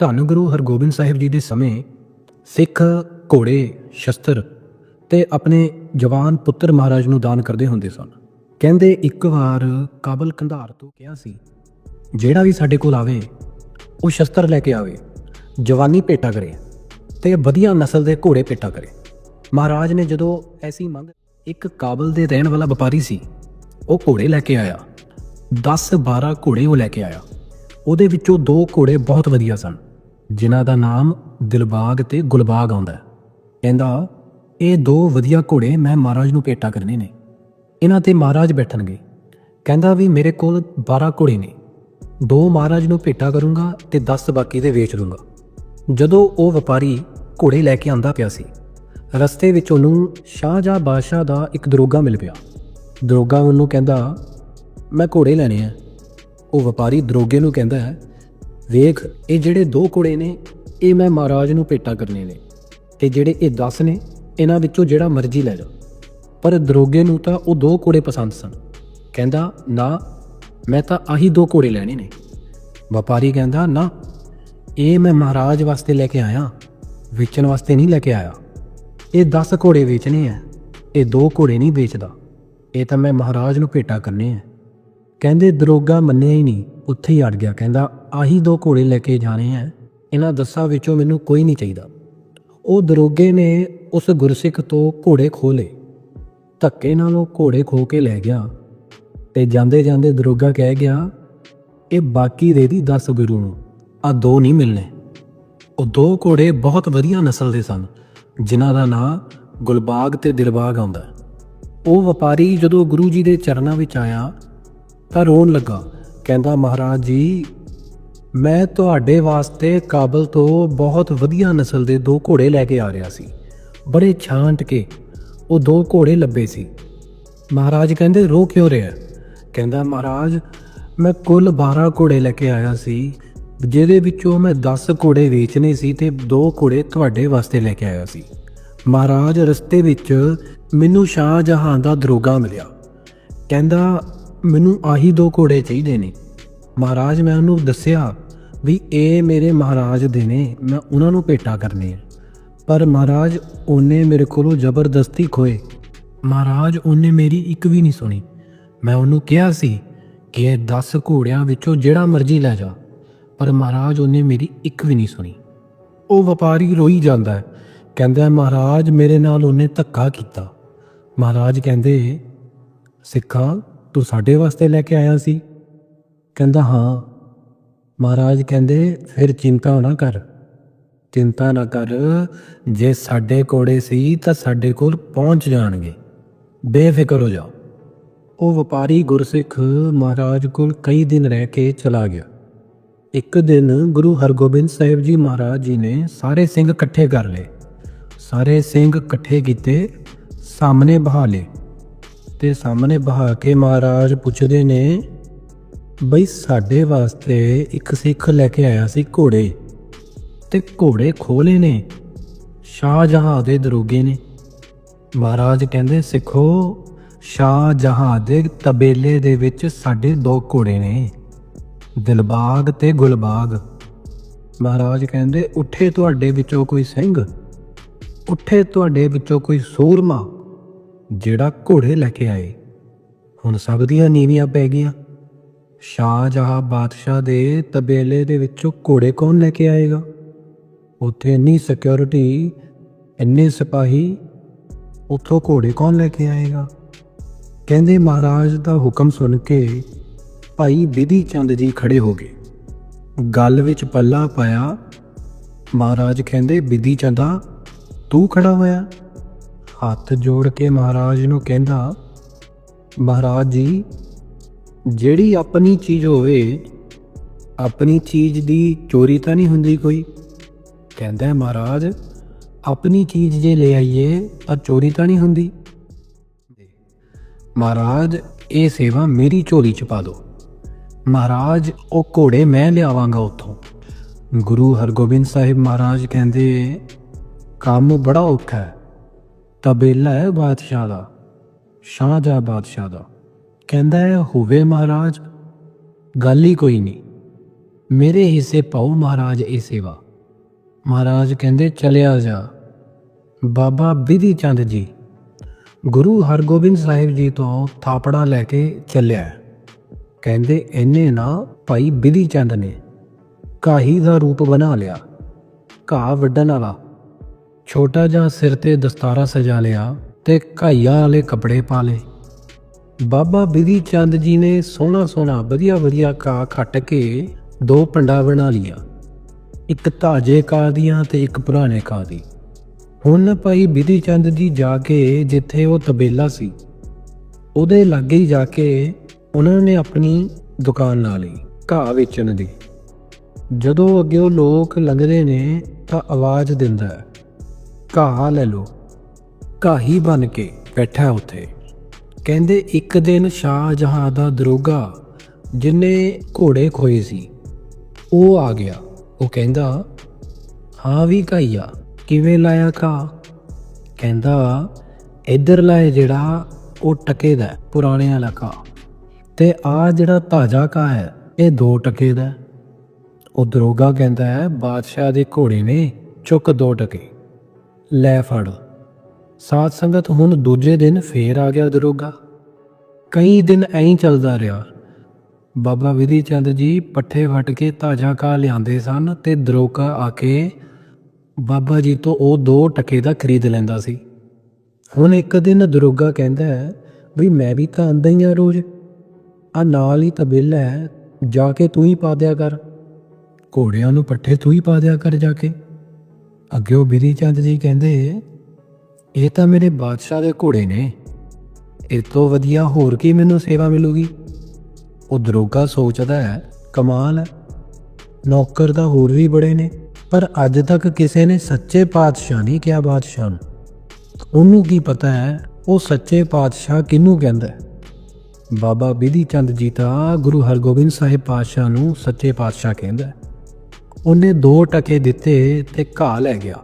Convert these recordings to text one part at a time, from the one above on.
ਧੰਨ ਗੁਰੂ ਹਰਗੋਬਿੰਦ ਸਾਹਿਬ ਜੀ ਦੇ ਸਮੇਂ ਸਿੱਖ ਘੋੜੇ, ਸ਼ਸਤਰ ਤੇ ਆਪਣੇ ਜਵਾਨ ਪੁੱਤਰ ਮਹਾਰਾਜ ਨੂੰ ਦਾਨ ਕਰਦੇ ਹੁੰਦੇ ਸਨ। ਕਹਿੰਦੇ ਇੱਕ ਵਾਰ ਕਾਬਲ ਕੰਧਾਰ ਤੋਂ ਕਿਹਾ ਸੀ, ਜਿਹੜਾ ਵੀ ਸਾਡੇ ਕੋਲ ਆਵੇ, ਉਹ ਸ਼ਸਤਰ ਲੈ ਕੇ ਆਵੇ, ਜਵਾਨੀ ਭੇਟਾ ਕਰੇ ਤੇ ਵਧੀਆ ਨਸਲ ਦੇ ਘੋੜੇ ਭੇਟਾ ਕਰੇ। ਮਹਾਰਾਜ ਨੇ ਜਦੋਂ ਐਸੀ ਮੰਗ, ਇੱਕ ਕਾਬਲ ਦੇ ਰਹਿਣ ਵਾਲਾ ਵਪਾਰੀ ਸੀ, ਉਹ ਘੋੜੇ ਲੈ ਕੇ ਆਇਆ 10 12 ਘੋੜੇ ਉਹ ਲੈ ਕੇ ਆਇਆ। ਉਹਦੇ ਵਿੱਚੋਂ ਦੋ ਘੋੜੇ ਬਹੁਤ ਵਧੀਆ ਸਨ। ਜਿਨ੍ਹਾਂ ਦਾ ਨਾਮ ਦਿਲਬਾਗ ਤੇ ਗੁਲਬਾਗ ਆਉਂਦਾ ਹੈ। ਕਹਿੰਦਾ, ਇਹ ਦੋ ਵਧੀਆ ਘੋੜੇ ਮੈਂ ਮਹਾਰਾਜ ਨੂੰ ਭੇਟਾ ਕਰਨੇ ਨੇ। ਇਹਨਾਂ ਤੇ ਮਹਾਰਾਜ ਬੈਠਣਗੇ। ਕਹਿੰਦਾ ਵੀ ਮੇਰੇ ਕੋਲ 12 ਘੋੜੇ ਨੇ। ਦੋ ਮਹਾਰਾਜ ਨੂੰ ਭੇਟਾ ਕਰੂੰਗਾ ਤੇ 10 ਬਾਕੀ ਦੇ ਵੇਚ ਦੂੰਗਾ। ਜਦੋਂ ਉਹ ਵਪਾਰੀ ਘੋੜੇ ਲੈ ਕੇ ਆਂਦਾ ਪਿਆ ਸੀ, ਰਸਤੇ ਵਿੱਚ ਉਹਨੂੰ ਸ਼ਾਹਜਹਾਂ ਬਾਦਸ਼ਾਹ ਦਾ ਇੱਕ ਦਰੋਗਾ ਮਿਲ ਪਿਆ। ਦਰੋਗਾ ਉਹਨੂੰ ਕਹਿੰਦਾ, ਮੈਂ ਘੋੜੇ ਲੈਣੇ ਆ। ਉਹ ਵਪਾਰੀ ਦਰੋਗੇ ਨੂੰ ਕਹਿੰਦਾ ਹੈ ਵੇਖ, ਇਹ ਜਿਹੜੇ ਦੋ ਘੋੜੇ ਨੇ, ਇਹ ਮੈਂ ਮਹਾਰਾਜ ਨੂੰ ਭੇਟਾ ਕਰਨੇ ਨੇ। ਤੇ ਜਿਹੜੇ ਇਹ 10 ਨੇ, ਇਹਨਾਂ ਵਿੱਚੋਂ ਜਿਹੜਾ ਮਰਜ਼ੀ ਲੈ ਜਾ ਪਰ ਦਰੋਗੇ ਨੂੰ ਤਾਂ ਉਹ ਦੋ ਘੋੜੇ ਪਸੰਦ ਸਨ। ਕਹਿੰਦਾ, ਨਾ, ਮੈਂ ਤਾਂ ਆਹੀ ਦੋ ਘੋੜੇ ਲੈਣੇ ਨੇ। ਵਪਾਰੀ ਕਹਿੰਦਾ, ਨਾ, ਇਹ ਮੈਂ ਮਹਾਰਾਜ ਵਾਸਤੇ ਲੈ ਕੇ ਆਇਆ, ਵੇਚਣ ਵਾਸਤੇ ਨਹੀਂ ਲੈ ਕੇ ਆਇਆ। ਇਹ 10 ਘੋੜੇ ਵੇਚਣੇ ਆ ਇਹ ਦੋ ਘੋੜੇ ਨਹੀਂ ਵੇਚਦਾ। ਇਹ ਤਾਂ ਮੈਂ ਮਹਾਰਾਜ ਨੂੰ ਭੇਟਾ ਕਰਨੇ ਆ ਕਹਿੰਦੇ, ਦਰੋਗਾ ਮੰਨਿਆ ਹੀ ਨਹੀਂ, ਉੱਥੇ ਹੀ ਅੜ ਗਿਆ। ਕਹਿੰਦਾ, ਆਹੀ ਦੋ ਘੋੜੇ ਲੈ ਕੇ ਜਾਣੇ ਆ ਇਹਨਾਂ ਦਸਾਂ ਵਿੱਚੋਂ ਮੈਨੂੰ ਕੋਈ ਨਹੀਂ ਚਾਹੀਦਾ। ਉਹ ਦਰੋਗੇ ਨੇ ਉਸ ਗੁਰਸਿੱਖ ਤੋਂ ਘੋੜੇ ਖੋਹ ਲਏ ਧੱਕੇ ਨਾਲ ਉਹ ਘੋੜੇ ਖੋ ਕੇ ਲੈ ਗਿਆ ਤੇ ਜਾਂਦੇ ਜਾਂਦੇ ਦਰੋਗਾ ਕਹਿ ਗਿਆ, ਇਹ ਬਾਕੀ ਦੇ ਦੀ 10 ਗੁਰੂ ਨੂੰ ਆ ਦੋ ਨਹੀਂ ਮਿਲਨੇ ਉਹ ਦੋ ਘੋੜੇ ਬਹੁਤ ਵਧੀਆ ਨਸਲ ਦੇ ਸਨ, ਜਿਨ੍ਹਾਂ ਦਾ ਨਾਂ ਗੁਲਬਾਗ ਤੇ ਦਿਲਬਾਗ ਆਉਂਦਾ। ਉਹ ਵਪਾਰੀ ਜਦੋਂ ਗੁਰੂ ਜੀ ਦੇ ਚਰਨਾਂ ਵਿੱਚ ਆਇਆ ਤਾਂ ਰੋਣ ਲੱਗਾ। ਕਹਿੰਦਾ, ਮਹਾਰਾਜ ਜੀ, ਮੈਂ ਤੁਹਾਡੇ ਵਾਸਤੇ ਕਾਬਲ ਤੋਂ ਬਹੁਤ ਵਧੀਆ ਨਸਲ ਦੇ ਦੋ ਘੋੜੇ ਲੈ ਕੇ ਆ ਰਿਹਾ ਸੀ। ਬੜੇ ਛਾਂਟ ਕੇ ਉਹ ਦੋ ਘੋੜੇ ਲੱਭੇ ਸੀ। ਮਹਾਰਾਜ ਕਹਿੰਦੇ, ਰੋ ਕਿਉਂ ਰਿਹਾ? ਕਹਿੰਦਾ, ਮਹਾਰਾਜ, ਮੈਂ ਕੁੱਲ 12 ਘੋੜੇ ਲੈ ਕੇ ਆਇਆ ਸੀ, ਜਿਹਦੇ ਵਿੱਚੋਂ ਮੈਂ 10 ਘੋੜੇ ਵੇਚਣੇ ਸੀ ਤੇ ਦੋ ਘੋੜੇ ਤੁਹਾਡੇ ਵਾਸਤੇ ਲੈ ਕੇ ਆਇਆ ਸੀ। ਮਹਾਰਾਜ, ਰਸਤੇ ਵਿੱਚ ਮੈਨੂੰ ਸ਼ਾਹ ਜਹਾਨ ਦਾ ਦਰੋਗਾ ਮਿਲਿਆ। ਕਹਿੰਦਾ ਮੈਨੂੰ ਆਹੀ ਦੋ ਘੋੜੇ ਚਾਹੀਦੇ ਨੇ। ਮਹਾਰਾਜ ਮੈਂ ਉਹਨੂੰ ਦੱਸਿਆ ਵੀ ਇਹ ਮੇਰੇ ਮਹਾਰਾਜ ਦੇ ਨੇ ਮੈਂ ਉਹਨਾਂ ਨੂੰ ਭੇਟਾ ਕਰਨੇ ਆ। ਪਰ ਮਹਾਰਾਜ ਉਹਨੇ ਮੇਰੇ ਕੋਲੋਂ ਜ਼ਬਰਦਸਤੀ ਖੋਏ। ਮਹਾਰਾਜ ਉਹਨੇ ਮੇਰੀ ਇੱਕ ਵੀ ਨਹੀਂ ਸੁਣੀ। ਮੈਂ ਉਹਨੂੰ ਕਿਹਾ ਸੀ ਕਿ ਇਹ 10 ਘੋੜਿਆਂ ਵਿੱਚੋਂ ਜਿਹੜਾ ਮਰਜ਼ੀ ਲੈ ਜਾ ਪਰ ਮਹਾਰਾਜ ਉਹਨੇ ਮੇਰੀ ਇੱਕ ਵੀ ਨਹੀਂ ਸੁਣੀ। ਉਹ ਵਪਾਰੀ ਰੋਈ ਜਾਂਦਾ ਹੈ। ਕਹਿੰਦਾ ਹੈ, ਮਹਾਰਾਜ ਮੇਰੇ ਨਾਲ ਉਹਨੇ ਧੱਕਾ ਕੀਤਾ। ਮਹਾਰਾਜ ਕਹਿੰਦੇ ਸਿੱਖਾਂ ਤੂੰ ਸਾਡੇ ਵਾਸਤੇ ਲੈ ਕੇ ਆਇਆ ਸੀ? ਕਹਿੰਦਾ, ਹਾਂ। ਮਹਾਰਾਜ ਕਹਿੰਦੇ, ਫਿਰ ਚਿੰਤਾ ਨਾ ਕਰ। ਚਿੰਤਾ ਨਾ ਕਰ। ਜੇ ਸਾਡੇ ਕੋੜੇ ਸੀ ਤਾਂ ਸਾਡੇ ਕੋਲ ਪਹੁੰਚ ਜਾਣਗੇ। ਬੇਫਿਕਰ ਹੋ ਜਾ ਉਹ ਵਪਾਰੀ ਗੁਰਸਿੱਖ ਮਹਾਰਾਜ ਕੋਲ ਕਈ ਦਿਨ ਰਹਿ ਕੇ ਚਲਾ ਗਿਆ। ਇੱਕ ਦਿਨ ਗੁਰੂ ਹਰਗੋਬਿੰਦ ਸਾਹਿਬ ਜੀ ਮਹਾਰਾਜ ਜੀ ਨੇ ਸਾਰੇ ਸਿੰਘ ਇਕੱਠੇ ਕਰ ਲਏ। ਸਾਰੇ ਸਿੰਘ ਇਕੱਠੇ ਕੀਤੇ, ਸਾਹਮਣੇ ਬਹਾ ਲਏ। ਤੇ ਸਾਹਮਣੇ ਬਹਾ ਕੇ ਮਹਾਰਾਜ ਪੁੱਛਦੇ ਨੇ, ਬਈ ਸਾਡੇ ਵਾਸਤੇ ਇੱਕ ਸਿੱਖ ਲੈ ਕੇ ਆਇਆ ਸੀ ਘੋੜੇ ਤੇ ਘੋੜੇ ਖੋਲੇ ਨੇ, ਸ਼ਾਹਜਹਾਂ ਦੇ ਦਰੋਗੇ ਨੇ। ਮਹਾਰਾਜ ਕਹਿੰਦੇ, ਸਿੱਖੋ, ਸ਼ਾਹਜਹਾਂ ਦੇ ਤਬੇਲੇ ਦੇ ਵਿੱਚ ਸਾਡੇ ਦੋ ਘੋੜੇ ਨੇ, ਦਿਲਬਾਗ ਤੇ ਗੁਲਬਾਗ। ਮਹਾਰਾਜ ਕਹਿੰਦੇ, ਉੱਠੇ ਤੁਹਾਡੇ ਵਿੱਚੋਂ ਕੋਈ ਸਿੰਘ? ਉੱਠੇ ਤੁਹਾਡੇ ਵਿੱਚੋਂ ਕੋਈ ਸੂਰਮਾ? ਜਿਹੜਾ ਘੋੜੇ ਲੈ ਕੇ ਆਏ। ਹੁਣ ਸਭ ਦੀਆਂ ਨੀਵੀਆਂ ਪੈ ਗਈਆਂ। ਸ਼ਾਹਜਹਾਂ ਬਾਦਸ਼ਾਹ ਦੇ ਤਬੇਲੇ ਦੇ ਵਿੱਚੋਂ ਘੋੜੇ ਕੌਣ ਲੈ ਕੇ ਆਏਗਾ? ਉੱਥੇ ਇੰਨੀ ਸਿਕਿਉਰਿਟੀ ਇੰਨੇ ਸਿਪਾਹੀ, ਉੱਥੋਂ ਘੋੜੇ ਕੌਣ ਲੈ ਕੇ ਆਏਗਾ? ਕਹਿੰਦੇ ਮਹਾਰਾਜ ਦਾ ਹੁਕਮ ਸੁਣ ਕੇ ਭਾਈ ਵਿਧੀ ਚੰਦ ਜੀ ਖੜੇ ਹੋ ਗਏ। ਗੱਲ ਵਿੱਚ ਪੱਲਾ ਪਾਇਆ। ਮਹਾਰਾਜ ਕਹਿੰਦੇ, ਵਿਧੀ ਚੰਦਾ, ਤੂੰ ਖੜਾ ਹੋਇਆ? ਹੱਥ ਜੋੜ ਕੇ ਮਹਾਰਾਜ ਨੂੰ ਕਹਿੰਦਾ, ਮਹਾਰਾਜ ਜੀ, ਜਿਹੜੀ ਆਪਣੀ ਚੀਜ਼ ਹੋਵੇ, ਆਪਣੀ ਚੀਜ਼ ਦੀ ਚੋਰੀ ਤਾਂ ਨਹੀਂ ਹੁੰਦੀ ਕੋਈ? ਕਹਿੰਦਾ ਮਹਾਰਾਜ, ਆਪਣੀ ਚੀਜ਼ ਜੇ ਲੈ ਆਈਏ ਤਾਂ ਚੋਰੀ ਤਾਂ ਨਹੀਂ ਹੁੰਦੀ। ਮਹਾਰਾਜ, ਇਹ ਸੇਵਾ ਮੇਰੀ ਝੋਲੀ ਚ ਪਾ ਦਿਓ। ਮਹਾਰਾਜ, ਉਹ ਘੋੜੇ ਮੈਂ ਲਿਆਵਾਂਗਾ ਉੱਥੋਂ। ਗੁਰੂ ਹਰਗੋਬਿੰਦ ਸਾਹਿਬ ਮਹਾਰਾਜ ਕਹਿੰਦੇ, ਕੰਮ ਬੜਾ ਔਖਾ ਹੈ। ਤਬੇਲਾ ਹੈ ਬਾਦਸ਼ਾਹ ਦਾ ਸ਼ਾਹਜਹਾਂ ਬਾਦਸ਼ਾਹ ਦਾ। ਕਹਿੰਦਾ ਹੈ, ਹੋਵੇ ਮਹਾਰਾਜ, ਗੱਲ ਹੀ ਕੋਈ ਨਹੀਂ। ਮੇਰੇ ਹਿੱਸੇ ਪਾਓ ਮਹਾਰਾਜ ਇਹ ਸੇਵਾ। ਮਹਾਰਾਜ ਕਹਿੰਦੇ, ਚਲਿਆ ਜਾ। ਬਾਬਾ ਬਿਧੀ ਚੰਦ ਜੀ, ਗੁਰੂ ਹਰਗੋਬਿੰਦ ਸਾਹਿਬ ਜੀ ਤੋਂ ਥਾਪੜਾ ਲੈ ਕੇ ਚੱਲਿਆ ਕਹਿੰਦੇ ਇਹਨੇ ਨਾ ਭਾਈ ਬਿਧੀ ਚੰਦ ਨੇ ਕਾਹੀ ਦਾ ਰੂਪ ਬਣਾ ਲਿਆ। ਘਾਹ ਵੱਢਣ ਵਾਲਾ ਛੋਟਾ ਜਿਹਾ ਸਿਰ ਤੇ ਦਸਤਾਰਾ ਸਜਾ ਲਿਆ ਤੇ ਘਾਈਆਂ ਵਾਲੇ ਕੱਪੜੇ ਪਾ ਲਏ। ਬਾਬਾ ਬਿਧੀ ਚੰਦ ਜੀ ਨੇ ਸੋਹਣਾ ਸੋਹਣਾ ਵਧੀਆ ਵਧੀਆ ਘਾਹ ਖੱਟ ਕੇ ਦੋ ਪੰਡਾ ਬਣਾ ਲਿਆ ਇੱਕ ਤਾਜੇ ਘਾਹ ਦੀਆਂ ਤੇ ਇੱਕ ਪੁਰਾਣੇ ਘਾਹ ਦੀ। ਹੁਣ ਭਾਈ ਬਿਧੀ ਚੰਦ ਜੀ ਜਾ ਕੇ ਜਿੱਥੇ ਉਹ ਤਬੇਲਾ ਸੀ, ਉਹਦੇ ਲਾਗੇ ਹੀ ਜਾ ਕੇ ਉਹਨਾਂ ਨੇ ਆਪਣੀ ਦੁਕਾਨ ਲਾ ਲਈ, ਘਾਹ ਵੇਚਣ ਦੀ। ਜਦੋਂ ਅੱਗੇ ਉਹ ਲੋਕ ਲੰਘਦੇ ਨੇ ਤਾਂ ਆਵਾਜ਼ ਦਿੰਦਾ ਹੈ ਘਾਹ ਲੈ ਲਓ। ਘਾਹੀ ਬਣ ਕੇ ਬੈਠਾ ਉੱਥੇ। ਕਹਿੰਦੇ, ਇੱਕ ਦਿਨ ਸ਼ਾਹ ਜਹਾਂ ਦਾ ਦਰੋਗਾ ਜਿਨੇ ਘੋੜੇ ਖੋਏ ਸੀ, ਉਹ ਆ ਗਿਆ। ਉਹ ਕਹਿੰਦਾ, ਹਾਂ ਵੀ ਘਾਈਆ ਕਿਵੇਂ ਲਾਇਆ ਘਾਹ? ਕਹਿੰਦਾ, ਇੱਧਰ ਲਾਏ ਜਿਹੜਾ ਉਹ ਟਕੇ ਦਾ ਪੁਰਾਣੇ ਵਾਲਾ ਘਾਹ। ਤੇ ਆ ਜਿਹੜਾ ਤਾਜ਼ਾ ਘਾਹ ਹੈ, ਇਹ ਦੋ ਟਕੇ ਦਾ ਉਹ ਦਰੋਗਾ ਕਹਿੰਦਾ ਹੈ ਬਾਦਸ਼ਾਹ ਦੇ ਘੋੜੇ ਨੇ, ਚੁੱਕ ਦੋ ਟਕੇ। ਲੈ ਫੜ। ਸਾਧ ਸੰਗਤ ਹੁਣ ਦੂਜੇ ਦਿਨ ਫੇਰ ਆ ਗਿਆ ਦਰੋਗਾ। ਕਈ ਦਿਨ ਐਂ ਚੱਲਦਾ ਰਿਹਾ। ਬਾਬਾ ਵਿਧੀ ਚੰਦ ਜੀ ਪੱਠੇ ਵੱਟ ਕੇ ਤਾਜ਼ਾ ਘਾਹ ਲਿਆਂਦੇ ਸਨ ਤੇ ਦਰੋਗਾ ਆ ਕੇ ਬਾਬਾ ਜੀ ਤੋਂ ਉਹ ਦੋ ਟਕੇ ਦਾ ਖਰੀਦ ਲੈਂਦਾ ਸੀ। ਹੁਣ ਇੱਕ ਦਿਨ ਦਰੋਗਾ ਕਹਿੰਦਾ ਹੈ, ਵੀ ਮੈਂ ਵੀ ਤਾਂ ਆਂਦਾ ਹੀ ਆ ਰੋਜ਼। ਆ ਨਾਲ ਹੀ ਤਬੇਲਾ ਹੈ, ਜਾ ਕੇ ਤੂੰ ਹੀ ਪਾ ਦਿਆ ਕਰ। ਘੋੜਿਆਂ ਨੂੰ ਪੱਠੇ ਤੂੰ ਹੀ ਪਾ ਦਿਆ ਕਰ ਜਾ ਕੇ। ਅੱਗੇ ਉਹ ਬਿਧੀ ਚੰਦ ਜੀ ਕਹਿੰਦੇ, ਇਹ ਤਾਂ ਮੇਰੇ ਬਾਦਸ਼ਾਹ ਦੇ ਘੋੜੇ ਨੇ। ਇਹ ਤੋਂ ਵਧੀਆ ਹੋਰ ਕੀ ਮੈਨੂੰ ਸੇਵਾ ਮਿਲੂਗੀ? ਉਹ ਦਰੋਗਾ ਸੋਚਦਾ ਹੈ, ਕਮਾਲ ਹੈ। ਨੌਕਰ ਤਾਂ ਹੋਰ ਵੀ ਬੜੇ ਨੇ, ਪਰ ਅੱਜ ਤੱਕ ਕਿਸੇ ਨੇ ਸੱਚੇ ਪਾਤਸ਼ਾਹ ਨਹੀਂ ਕਿਹਾ ਬਾਦਸ਼ਾਹ ਨੂੰ। ਉਹਨੂੰ ਕੀ ਪਤਾ ਹੈ, ਉਹ ਸੱਚੇ ਪਾਤਸ਼ਾਹ ਕਿਹਨੂੰ ਕਹਿੰਦਾ ਬਾਬਾ ਬਿਧੀ ਚੰਦ ਜੀ ਤਾਂ ਗੁਰੂ ਹਰਗੋਬਿੰਦ ਸਾਹਿਬ ਪਾਤਸ਼ਾਹ ਨੂੰ ਸੱਚੇ ਪਾਤਸ਼ਾਹ ਕਹਿੰਦਾ ਉਹਨੇ ਦੋ ਟਕੇ ਦਿੱਤੇ ਤੇ ਘਾਹ ਲੈ ਗਿਆ।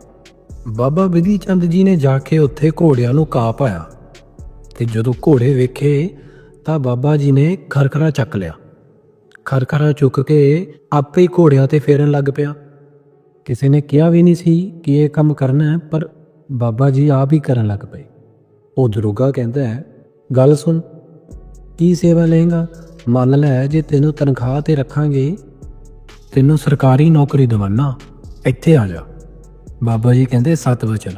ਬਾਬਾ ਬਿਧੀ ਚੰਦ ਜੀ ਨੇ ਜਾ ਕੇ ਉੱਥੇ ਘੋੜਿਆਂ ਨੂੰ ਘਾਹ ਪਾਇਆ ਤੇ ਜਦੋਂ ਘੋੜੇ ਵੇਖੇ ਤਾਂ ਬਾਬਾ ਜੀ ਨੇ ਖਰਖਰਾ ਚੱਕ ਲਿਆ। ਖਰਖਰਾ ਚੁੱਕ ਕੇ ਆਪੇ ਹੀ ਘੋੜਿਆਂ ਤੇ ਫੇਰਨ ਲੱਗ ਪਿਆ। ਕਿਸੇ ਨੇ ਕਿਹਾ ਵੀ ਨਹੀਂ ਸੀ ਕਿ ਇਹ ਕੰਮ ਕਰਨਾ ਹੈ, ਪਰ ਬਾਬਾ ਜੀ ਆਪ ਹੀ ਕਰਨ ਲੱਗ ਪਏ। ਉਹ ਦਰੋਗਾ ਕਹਿੰਦਾ ਹੈ, ਗੱਲ ਸੁਣ, ਕੀ ਸੇਵਾ ਲਏਗਾ? ਮੰਨ ਲੈ ਜੇ ਤੈਨੂੰ ਤਨਖਾਹ ਤੇ ਰੱਖਾਂਗੇ ਤੈਨੂੰ ਸਰਕਾਰੀ ਨੌਕਰੀ ਦਵਾਨਾ। ਇੱਥੇ ਆ ਜਾ। ਬਾਬਾ ਜੀ ਕਹਿੰਦੇ, ਸਤ ਵਚਨ।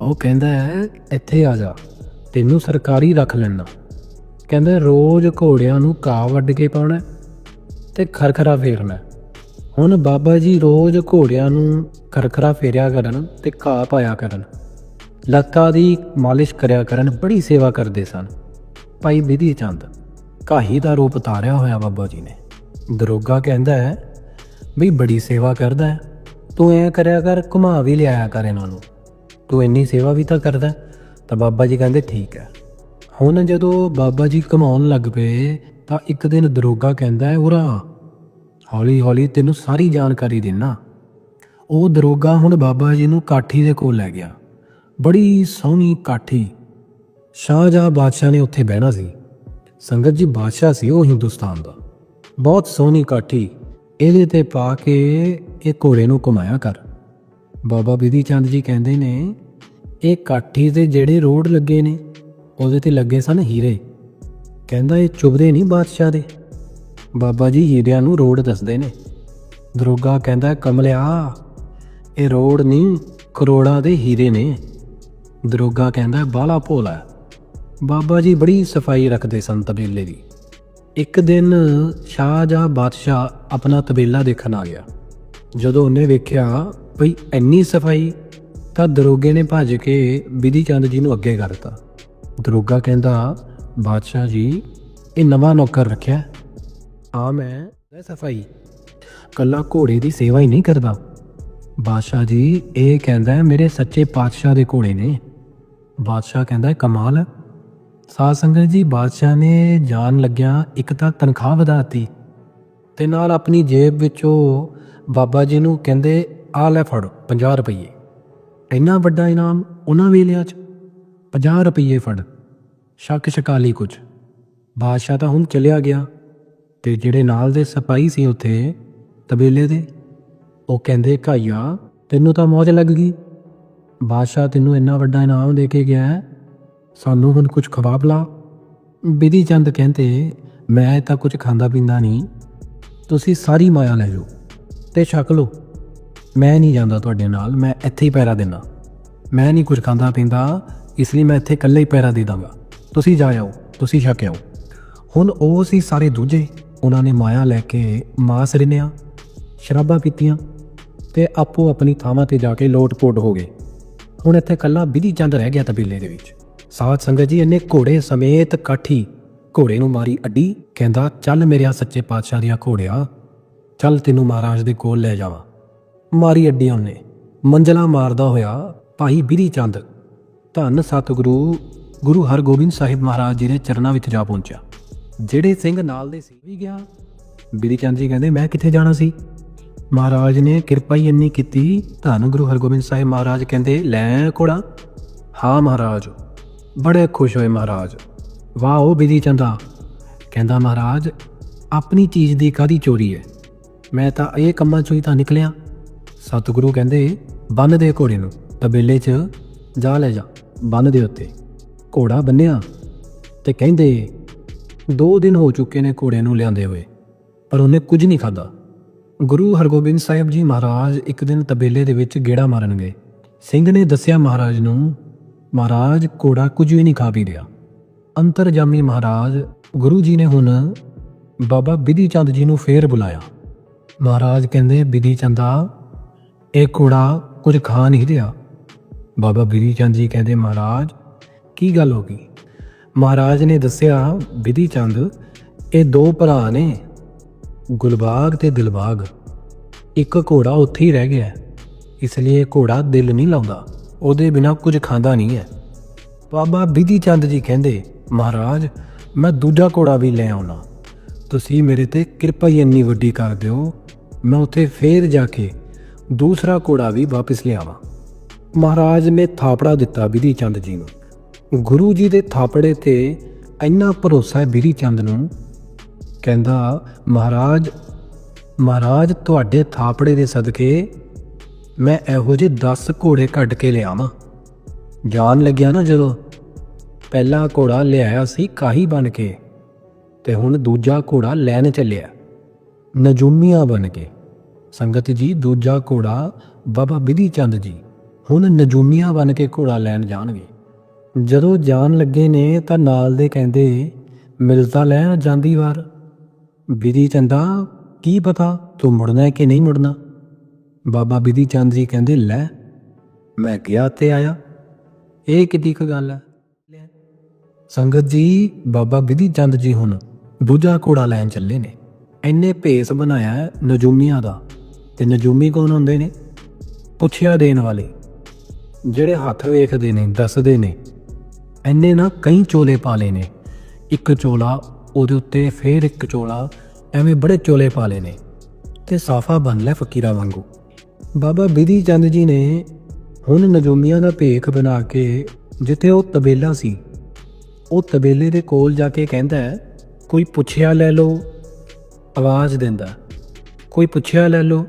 ਉਹ ਕਹਿੰਦਾ ਹੈ ਇੱਥੇ ਆ ਜਾ। ਤੈਨੂੰ ਸਰਕਾਰੀ ਰੱਖ ਲੈਣਾ ਕਹਿੰਦਾ, ਰੋਜ਼ ਘੋੜਿਆਂ ਨੂੰ ਘਾਹ ਵੱਢ ਕੇ ਪਾਉਣਾ ਹੈ ਤੇ ਖਰਖਰਾ ਫੇਰਨਾ ਹੁਣ ਬਾਬਾ ਜੀ ਰੋਜ਼ ਘੋੜਿਆਂ ਨੂੰ ਖਰਖਰਾ ਫੇਰਿਆ ਕਰਨ ਤੇ ਘਾਹ ਪਾਇਆ ਕਰਨ। ਲੱਤਾਂ ਦੀ ਮਾਲਿਸ਼ ਕਰਿਆ ਕਰਨ, ਬੜੀ ਸੇਵਾ ਕਰਦੇ ਸਨ। ਭਾਈ ਵਿਧੀ ਚੰਦ ਕਾਹੀ ਦਾ ਰੂਪ ਧਾਰਿਆ ਹੋਇਆ ਬਾਬਾ ਜੀ ਨੇ। ਦਰੋਗਾ ਕਹਿੰਦਾ ਹੈ ਵੀ ਬੜੀ ਸੇਵਾ ਕਰਦਾ ਹੈ। ਤੂੰ ਐ ਕਰਿਆ ਕਰ, ਘੁਮਾ ਵੀ ਲਿਆਇਆ ਕਰ ਇਹਨਾਂ ਨੂੰ। ਤੂੰ ਇੰਨੀ ਸੇਵਾ ਵੀ ਤਾਂ ਕਰਦਾ ਤਾਂ ਬਾਬਾ ਜੀ ਕਹਿੰਦੇ ਠੀਕ ਹੈ। ਹੁਣ ਜਦੋਂ ਬਾਬਾ ਜੀ ਕਮਾਉਣ ਲੱਗ ਪਏ, ਤਾਂ ਇੱਕ ਦਿਨ ਦਰੋਗਾ ਕਹਿੰਦਾ ਹੈ, ਉਰਾ, ਹੌਲੀ ਹੌਲੀ ਤੈਨੂੰ ਸਾਰੀ ਜਾਣਕਾਰੀ ਦੇਣਾ ਉਹ ਦਰੋਗਾ ਹੁਣ ਬਾਬਾ ਜੀ ਨੂੰ ਕਾਠੀ ਦੇ ਕੋਲ ਲੈ ਗਿਆ। ਬੜੀ ਸੋਹਣੀ ਕਾਠੀ। ਸ਼ਾਹਜਹਾਂ ਬਾਦਸ਼ਾਹ ਨੇ ਉੱਥੇ ਬਹਿਣਾ ਸੀ। ਸੰਗਤ ਜੀ, ਬਾਦਸ਼ਾਹ ਸੀ ਉਹ ਹਿੰਦੁਸਤਾਨ ਦਾ। ਬਹੁਤ ਸੋਹਣੀ ਕਾਠੀ। ਇਹਦੇ ਤੇ ਪਾ ਕੇ ਇਹ ਘੋੜੇ ਨੂੰ ਘੁਮਾਇਆ ਕਰ। ਬਾਬਾ ਬਿਧੀ ਚੰਦ ਜੀ ਕਹਿੰਦੇ ਨੇ, ਇਹ ਕਾਠੀ ਦੇ ਜਿਹੜੇ ਰੋਡ ਲੱਗੇ ਨੇ, ਉਹਦੇ ਤੇ ਲੱਗੇ ਸਨ ਹੀਰੇ। ਕਹਿੰਦਾ ਇਹ ਚੁਬਦੇ ਨਹੀਂ ਬਾਦਸ਼ਾਹ ਦੇ। ਬਾਬਾ ਜੀ ਹੀਰਿਆਂ ਨੂੰ ਰੋਡ ਦੱਸਦੇ ਨੇ। ਦਰੋਗਾ ਕਹਿੰਦਾ, ਕਮਲਿਆ, ਇਹ ਰੋਡ ਨਹੀਂ, ਕਰੋੜਾਂ ਦੇ ਹੀਰੇ ਨੇ। ਦਰੋਗਾ ਕਹਿੰਦਾ ਬਾਲਾ ਭੋਲਾ ਬਾਬਾ ਜੀ ਬੜੀ ਸਫ਼ਾਈ ਰੱਖਦੇ ਸਨ ਤਬੇਲੇ ਦੀ। ਇੱਕ ਦਿਨ ਸ਼ਾਹ ਜਾਂ ਬਾਦਸ਼ਾਹ ਆਪਣਾ ਤਬੇਲਾ ਦੇਖਣ ਆ ਗਿਆ। ਜਦੋਂ ਉਹਨੇ ਵੇਖਿਆ, ਭਈ ਇੰਨੀ ਸਫ਼ਾਈ, ਤਾਂ ਦਰੋਗੇ ਨੇ ਭੱਜ ਕੇ ਵਿਧੀ ਚੰਦ ਜੀ ਨੂੰ ਅੱਗੇ ਕਰਤਾ ਦਰੋਗਾ ਕਹਿੰਦਾ, ਬਾਦਸ਼ਾਹ ਜੀ, ਇਹ ਨਵਾਂ ਨੌਕਰ ਰੱਖਿਆ ਆ ਮੈਂ ਸਫ਼ਾਈ। ਕੱਲਾ ਘੋੜੇ ਦੀ ਸੇਵਾ ਹੀ ਨਹੀਂ ਕਰਦਾ। ਬਾਦਸ਼ਾਹ ਜੀ, ਇਹ ਕਹਿੰਦਾ ਮੇਰੇ ਸੱਚੇ ਪਾਤਸ਼ਾਹ ਦੇ ਘੋੜੇ ਨੇ। ਬਾਦਸ਼ਾਹ ਕਹਿੰਦਾ, ਕਮਾਲ ਸਾਧ ਸੰਗਤ ਜੀ ਬਾਦਸ਼ਾਹ ਨੇ ਜਾਣ ਲੱਗਿਆ ਇੱਕ ਤਾਂ ਤਨਖਾਹ ਵਧਾਤੀ ਤੇ ਨਾਲ ਆਪਣੀ ਜੇਬ ਵਿੱਚੋਂ ਬਾਬਾ ਜੀ ਨੂੰ ਕਹਿੰਦੇ ਆ ਲੈ ਫੜ 50 ਰੁਪਏ ਇੰਨਾ ਵੱਡਾ ਇਨਾਮ ਉਹਨਾਂ ਵੇਲਿਆਂ 'ਚ। 50 ਰੁਪਏ ਫੜ ਸ਼ੱਕ ਸ਼ਕਾਲੀ ਕੁਝ ਬਾਦਸ਼ਾਹ ਤਾਂ ਹੁਣ ਚਲਿਆ ਗਿਆ ਤੇ ਜਿਹੜੇ ਨਾਲ ਦੇ ਸਿਪਾਹੀ ਸੀ ਉੱਥੇ ਤਬੇਲੇ ਦੇ ਉਹ ਕਹਿੰਦੇ ਕਾਇਆ ਤੈਨੂੰ ਤਾਂ ਮੌਜ ਲੱਗ ਗਈ। ਬਾਦਸ਼ਾਹ ਤੈਨੂੰ ਇੰਨਾ ਵੱਡਾ ਇਨਾਮ ਦੇ ਕੇ ਗਿਆ ਹੈ, ਸਾਨੂੰ ਹੁਣ ਕੁਝ ਖਵਾ ਪਿਲਾ ਬਿਧੀ ਚੰਦ ਕਹਿੰਦੇ, ਮੈਂ ਤਾਂ ਕੁਝ ਖਾਂਦਾ ਪੀਂਦਾ ਨਹੀਂ। ਤੁਸੀਂ ਸਾਰੀ ਮਾਇਆ ਲੈ ਜਾਓ ਤੇ ਛਕ ਲਓ। ਮੈਂ ਨਹੀਂ ਜਾਂਦਾ ਤੁਹਾਡੇ ਨਾਲ, ਮੈਂ ਇੱਥੇ ਹੀ ਪੈਰਾ ਦੇਣਾ ਮੈਂ ਨਹੀਂ ਕੁਝ ਖਾਂਦਾ ਪੀਂਦਾ, ਇਸ ਲਈ ਮੈਂ ਇੱਥੇ ਇਕੱਲੇ ਹੀ ਪੈਰਾ ਦੇ ਦਾਂਗਾ। ਤੁਸੀਂ ਜਾ ਆਓ, ਤੁਸੀਂ ਛਕ ਆਓ। ਹੁਣ ਉਹ ਸੀ ਸਾਰੇ ਦੂਜੇ। ਉਹਨਾਂ ਨੇ ਮਾਇਆ ਲੈ ਕੇ ਮਾਸ ਰਿੰਨਿਆ, ਸ਼ਰਾਬਾਂ ਪੀਤੀਆਂ ਤੇ ਆਪੋ ਆਪਣੀ ਥਾਵਾਂ ਤੇ ਜਾ ਕੇ ਲੋਟ-ਪੋਟ ਹੋ ਗਏ। ਹੁਣ ਇੱਥੇ ਇਕੱਲਾ ਵਿਧੀ ਚੰਦ ਰਹਿ ਗਿਆ ਤਬੀਲੇ ਦੇ ਵਿੱਚ। ਸਾਧ ਸੰਗਤ ਜੀ, ਇਹਨੇ ਘੋੜੇ ਸਮੇਤ ਕਾਠੀ ਘੋੜੇ ਨੂੰ ਮਾਰੀ ਅੱਡੀ, ਕਹਿੰਦਾ, ਚੱਲ ਮੇਰਿਆ ਸੱਚੇ ਪਾਤਸ਼ਾਹ ਦੀਆਂ ਘੋੜਿਆ, ਚੱਲ ਤੈਨੂੰ ਮਹਾਰਾਜ ਦੇ ਕੋਲ ਲੈ ਜਾਵਾਂ। ਮਾਰੀ ਅੱਡੀ ਉਹਨੇ। ਮੰਜ਼ਲਾ ਮਾਰਦਾ ਹੋਇਆ ਭਾਈ ਬਿਧੀ ਚੰਦ। ਧੰਨ ਸਤਿਗੁਰੂ, ਗੁਰੂ ਹਰਗੋਬਿੰਦ ਸਾਹਿਬ ਮਹਾਰਾਜ ਜੀ ਦੇ ਚਰਨਾਂ ਵਿੱਚ ਜਾ ਪਹੁੰਚਿਆ। ਜਿਹੜੇ ਸਿੰਘ ਨਾਲ ਦੇ ਸੀ ਵੀ ਗਿਆ ਬਿਧੀ ਚੰਦ ਜੀ ਕਹਿੰਦੇ, ਮੈਂ ਕਿੱਥੇ ਜਾਣਾ ਸੀ? ਮਹਾਰਾਜ ਨੇ ਕਿਰਪਾ ਹੀ ਇੰਨੀ ਕੀਤੀ, ਧੰਨ ਗੁਰੂ ਹਰਗੋਬਿੰਦ ਸਾਹਿਬ ਮਹਾਰਾਜ ਕਹਿੰਦੇ, ਲੈ ਕੋੜਾ ਹਾਂ ਮਹਾਰਾਜ। ਬੜੇ ਖੁਸ਼ ਹੋਏ ਮਹਾਰਾਜ। ਵਾਹ, ਉਹ ਬਿਧੀ ਚੰਦਾ। ਕਹਿੰਦਾ, ਮਹਾਰਾਜ, ਆਪਣੀ ਚੀਜ਼ ਦੀ ਕਾਦੀ ਚੋਰੀ ਹੈ ਮੈਂ ਤਾਂ ਇਹ ਕੰਮਾਂ ਚੋਂ ਹੀ ਤਾਂ ਨਿਕਲਿਆ। ਸਤਿਗੁਰੂ ਕਹਿੰਦੇ ਬੰਨ ਦੇ ਘੋੜੇ ਨੂੰ, ਤਬੇਲੇ 'ਚ ਜਾ ਲੈ ਜਾ ਬੰਨ ਦੇ ਉੱਤੇ। ਘੋੜਾ ਬੰਨਿਆ ਤੇ ਕਹਿੰਦੇ, ਦੋ ਦਿਨ ਹੋ ਚੁੱਕੇ ਨੇ ਘੋੜੇ ਨੂੰ ਲਿਆਂਦੇ ਹੋਏ, ਪਰ ਉਹਨੇ ਕੁਝ ਨਹੀਂ ਖਾਦਾ ਗੁਰੂ ਹਰਗੋਬਿੰਦ ਸਾਹਿਬ ਜੀ ਮਹਾਰਾਜ ਇੱਕ ਦਿਨ ਤਬੇਲੇ ਦੇ ਵਿੱਚ ਗੇੜਾ ਮਾਰਨ ਗਏ ਸਿੰਘ ਨੇ ਦੱਸਿਆ ਮਹਾਰਾਜ ਨੂੰ ਮਹਾਰਾਜ ਘੋੜਾ ਕੁਝ ਵੀ ਨਹੀਂ ਖਾ ਪੀ ਰਿਹਾ। ਅੰਤਰਜਾਮੀ ਮਹਾਰਾਜ ਗੁਰੂ ਜੀ ਨੇ ਹੁਣ ਬਾਬਾ ਬਿਧੀ ਚੰਦ ਜੀ ਨੂੰ ਫੇਰ ਬੁਲਾਇਆ। ਮਹਾਰਾਜ ਕਹਿੰਦੇ, ਬਿਧੀ ਚੰਦਾ, ਇਹ ਘੋੜਾ ਕੁਝ ਖਾ ਨਹੀਂ ਰਿਹਾ। ਬਾਬਾ ਬਿਧੀ ਚੰਦ ਜੀ ਕਹਿੰਦੇ, ਮਹਾਰਾਜ, ਕੀ ਗੱਲ ਹੋ ਗਈ? ਮਹਾਰਾਜ ਨੇ ਦੱਸਿਆ ਵਿਧੀ ਚੰਦ, ਇਹ ਦੋ ਭਰਾ ਨੇ, ਗੁਲਬਾਗ ਤੇ ਦਿਲਬਾਗ। ਇੱਕ ਘੋੜਾ ਉੱਥੇ ਹੀ ਰਹਿ ਗਿਆ ਇਸ ਲਈ ਇਹ ਘੋੜਾ ਦਿਲ ਨਹੀਂ ਲਾਉਂਦਾ। ਉਹਦੇ ਬਿਨਾ ਕੁਝ ਖਾਂਦਾ ਨਹੀਂ ਹੈ। ਬਾਬਾ ਬਿਧੀ ਚੰਦ ਜੀ ਕਹਿੰਦੇ, ਮਹਾਰਾਜ, ਮੈਂ ਦੂਜਾ ਘੋੜਾ ਵੀ ਲੈ ਆਉਣਾ। ਤੁਸੀਂ ਮੇਰੇ ਤੇ ਕਿਰਪਾ ਹੀ ਇੰਨੀ ਵੱਡੀ ਕਰ ਦਿਓ। ਮੈਂ ਉੱਥੇ ਫੇਰ ਜਾ ਕੇ ਦੂਸਰਾ ਘੋੜਾ ਵੀ ਵਾਪਸ ਲਿਆਵਾਂ। ਮਹਾਰਾਜ ਨੇ ਥਾਪੜਾ ਦਿੱਤਾ ਬਿਧੀ ਚੰਦ ਜੀ ਨੂੰ। ਗੁਰੂ ਜੀ ਦੇ ਥਾਪੜੇ ਤੇ ਇੰਨਾ ਭਰੋਸਾ ਹੈ ਬਿਧੀ ਚੰਦ ਨੂੰ। ਕਹਿੰਦਾ, ਮਹਾਰਾਜ ਮਹਾਰਾਜ, ਤੁਹਾਡੇ ਥਾਪੜੇ ਦੇ ਸਦਕੇ ਮੈਂ ਇਹੋ ਜਿਹੇ 10 ਘੋੜੇ ਕੱਢ ਕੇ ਲਿਆਵਾਂ ਜਾਣ ਲੱਗਿਆ ਨਾ ਜਦੋਂ, ਪਹਿਲਾ ਘੋੜਾ ਲਿਆਇਆ ਸੀ ਕਾਹੀ ਬਣ ਕੇ, ਤੇ ਹੁਣ ਦੂਜਾ ਘੋੜਾ ਲੈਣ ਚੱਲਿਆ, ਨਜੂਮੀਆਂ ਬਣ ਕੇ। ਸੰਗਤ ਜੀ, ਦੂਜਾ ਘੋੜਾ ਬਾਬਾ ਬਿਧੀ ਚੰਦ ਜੀ, ਹੁਣ ਨਜੂਮੀਆਂ ਬਣ ਕੇ ਘੋੜਾ ਲੈਣ ਜਾਣਗੇ। ਜਦੋਂ ਜਾਣ ਲੱਗੇ ਨੇ ਤਾਂ ਨਾਲ ਦੇ ਕਹਿੰਦੇ, ਮਿਲਦਾ ਲੈ ਜਾਂਦੀ ਵਾਰ। ਬਿਧੀ ਚੰਦਾ, ਕੀ ਪਤਾ ਤੂੰ ਮੁੜਨਾ ਕਿ ਨਹੀਂ ਮੁੜਨਾ? ਬਾਬਾ ਬਿਧੀ ਚੰਦ ਜੀ ਕਹਿੰਦੇ, ਲੈ, ਮੈਂ ਗਿਆ ਤੇ ਆਇਆ। ਇਹ ਕਿੱਡੀ ਕੁ ਗੱਲ ਹੈ? ਸੰਗਤ ਜੀ, ਬਾਬਾ ਬਿਧੀ ਚੰਦ ਜੀ ਹੁਣ ਦੂਜਾ ਘੋੜਾ ਲੈਣ ਚੱਲੇ ਨੇ। ਇੰਨੇ ਭੇਸ ਬਣਾਇਆ ਨਜੂਮੀਆਂ ਦਾ। ਤੇ ਨਜੂਮੀ ਕੌਣ ਹੁੰਦੇ ਨੇ? ਪੁੱਛਿਆ ਦੇਣ ਵਾਲੇ। ਜਿਹੜੇ ਹੱਥ ਵੇਖਦੇ ਨੇ, ਦੱਸਦੇ ਨੇ। ਐਨੇ ਨਾ ਕਈ ਚੋਲੇ ਪਾਲੇ ਨੇ। ਇੱਕ ਚੋਲਾ ਉਹਦੇ ਉੱਤੇ, ਫੇਰ ਇੱਕ ਚੋਲਾ, ਐਵੇਂ ਬੜੇ ਚੋਲੇ ਪਾਲੇ ਨੇ। ਤੇ ਸਾਫਾ ਬਣ ਲੈ ਫਕੀਰਾ ਵਾਂਗੂ। ਬਾਬਾ ਬਿਧੀ ਚੰਦ ਜੀ ਨੇ ਹੁਣ ਨਜੋਮੀਆਂ ਦਾ ਭੇਖ ਬਣਾ ਕੇ ਜਿੱਥੇ ਉਹ ਤਬੇਲਾ ਸੀ, ਉਹ ਤਬੇਲੇ ਦੇ ਕੋਲ ਜਾ ਕੇ ਕਹਿੰਦਾ ਕੋਈ ਪੁੱਛਿਆ ਲੈ ਲਓ। ਆਵਾਜ਼ ਦਿੰਦਾ ਕੋਈ ਪੁੱਛਿਆ ਲੈ ਲਓ।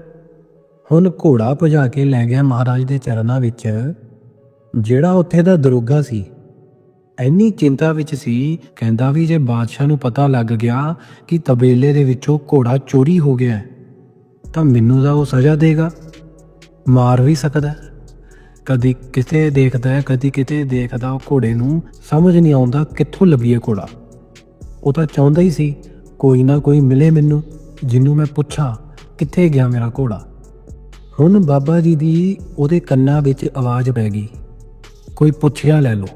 ਹੁਣ ਘੋੜਾ ਭਜਾ ਕੇ ਲੈ ਗਿਆ ਮਹਾਰਾਜ ਦੇ ਚਰਨਾਂ ਵਿੱਚ, ਜਿਹੜਾ ਉੱਥੇ ਦਾ ਦਰੋਗਾ ਸੀ। ਐਨੀ ਚਿੰਤਾ ਵਿੱਚ ਸੀ, ਕਹਿੰਦਾ ਵੀ ਜੇ ਬਾਦਸ਼ਾਹ ਨੂੰ ਪਤਾ ਲੱਗ ਗਿਆ ਕਿ ਤਬੇਲੇ ਦੇ ਵਿੱਚੋਂ ਘੋੜਾ ਚੋਰੀ ਹੋ ਗਿਆ ਤਾਂ ਮੈਨੂੰ ਤਾਂ ਉਹ ਸਜ਼ਾ ਦੇਗਾ। ਮਾਰ ਵੀ ਸਕਦਾ ਕਦੀ ਕਿਤੇ ਦੇਖਦਾ ਹੈ, ਕਦੀ ਕਿਤੇ ਦੇਖਦਾ ਉਹ ਘੋੜੇ ਨੂੰ। ਸਮਝ ਨਹੀਂ ਆਉਂਦਾ ਕਿੱਥੋਂ ਲੱਭੀਏ ਘੋੜਾ। ਉਹ ਤਾਂ ਚਾਹੁੰਦਾ ਹੀ ਸੀ, ਕੋਈ ਨਾ ਕੋਈ ਮਿਲੇ ਮੈਨੂੰ, ਜਿਹਨੂੰ ਮੈਂ ਪੁੱਛਾਂ, ਕਿੱਥੇ ਗਿਆ ਮੇਰਾ ਘੋੜਾ। ਹੁਣ ਬਾਬਾ ਜੀ ਦੀ ਉਹਦੇ ਕੰਨਾਂ ਵਿੱਚ ਆਵਾਜ਼ ਪੈ ਗਈ। ਕੋਈ ਪੁੱਛਿਆ ਲੈ ਲਓ।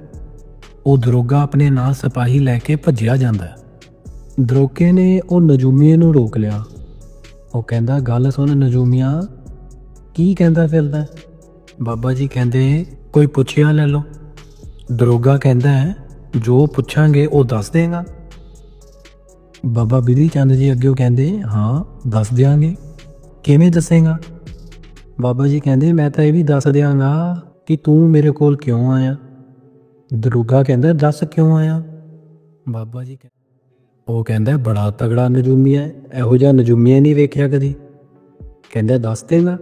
ਉਹ ਦਰੋਗਾ ਆਪਣੇ ਨਾਲ ਸਿਪਾਹੀ ਲੈ ਕੇ ਭੱਜਿਆ ਜਾਂਦਾ ਦਰੋਗੇ ਨੇ ਉਹ ਨਜੂਮੀਏ ਨੂੰ ਰੋਕ ਲਿਆ। ਉਹ ਕਹਿੰਦਾ, ਗੱਲ ਸੁਣ ਨਜੂਮੀਆ ਕੀ ਕਹਿੰਦਾ ਫਿਰਦਾ? ਬਾਬਾ ਜੀ ਕਹਿੰਦੇ ਕੋਈ ਪੁੱਛਿਆ ਲੈ ਲਓ। ਦਰੋਗਾ ਕਹਿੰਦਾ ਹੈ, ਜੋ ਪੁੱਛਾਂਗੇ ਉਹ ਦੱਸ ਦੇਗਾ। ਬਾਬਾ ਬਿਧੀ ਚੰਦ ਜੀ ਅੱਗੇ ਕਹਿੰਦੇ ਹਾਂ ਦੱਸ ਦਿਆਂਗੇ। ਕਿਵੇਂ ਦੱਸੇਗਾ? ਬਾਬਾ ਜੀ ਕਹਿੰਦੇ ਮੈਂ ਤਾਂ ਇਹ ਵੀ ਦੱਸ ਦਿਆਂਗਾ ਕਿ ਤੂੰ ਮੇਰੇ ਕੋਲ ਕਿਉਂ ਆਇਆ? ਦਰੋਗਾ ਕਹਿੰਦਾ ਦੱਸ ਕਿਉਂ ਆਇਆ? ਬਾਬਾ ਜੀ ਉਹ ਕਹਿੰਦਾ ਬੜਾ ਤਗੜਾ ਨਜੂਮੀਆ ਹੈ। ਇਹੋ ਜਿਹਾ ਨਜੂਮੀਆ ਨਹੀਂ ਵੇਖਿਆ ਕਦੀ। ਕਹਿੰਦਾ ਦੱਸ ਦੇਗਾ।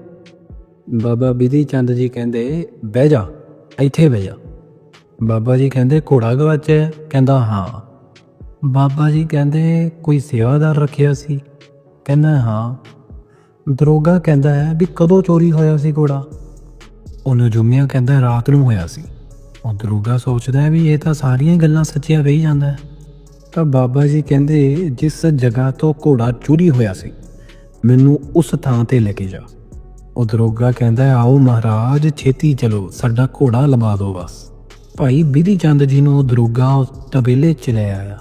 ਬਾਬਾ ਬਿਧੀ ਚੰਦ ਜੀ ਕਹਿੰਦੇ, ਬਹਿ ਜਾ, ਇੱਥੇ ਬਹਿ ਜਾ। ਬਾਬਾ ਜੀ ਕਹਿੰਦੇ, ਘੋੜਾ ਗਵਾਚਿਆ? ਕਹਿੰਦਾ, ਹਾਂ। ਬਾਬਾ ਜੀ ਕਹਿੰਦੇ, ਕੋਈ ਸੇਵਾਦਾਰ ਰੱਖਿਆ ਸੀ? ਕਹਿੰਦਾ, ਹਾਂ। ਦਰੋਗਾ ਕਹਿੰਦਾ ਹੈ ਵੀ ਕਦੋਂ ਚੋਰੀ ਹੋਇਆ ਸੀ ਘੋੜਾ? ਉਹਨੂੰ ਜੁਮਿਆ ਕਹਿੰਦਾ, ਰਾਤ ਨੂੰ ਹੋਇਆ ਸੀ। ਉਹ ਦਰੋਗਾ ਸੋਚਦਾ ਹੈ ਵੀ ਇਹ ਤਾਂ ਸਾਰੀਆਂ ਗੱਲਾਂ ਸੱਚੀਆਂ ਕਹੀ ਜਾਂਦਾ ਹੈ। ਤਾਂ ਬਾਬਾ ਜੀ ਕਹਿੰਦੇ, ਜਿਸ ਜਗ੍ਹਾ ਤੋਂ ਘੋੜਾ ਚੋਰੀ ਹੋਇਆ ਸੀ, ਮੈਨੂੰ ਉਸ ਥਾਂ ਤੇ ਲੈ ਕੇ ਜਾ। ਉਹ ਦਰੋਗਾ ਕਹਿੰਦਾ ਆਓ ਮਹਾਰਾਜ, ਛੇਤੀ ਚਲੋ, ਸਾਡਾ ਘੋੜਾ ਲਵਾ ਦਿਓ ਬਸ। ਭਾਈ ਬਿਧੀ ਚੰਦ ਜੀ ਨੂੰ ਦਰੋਗਾ ਉਸ ਤਬੇਲੇ ਚ ਲੈ ਆਇਆ।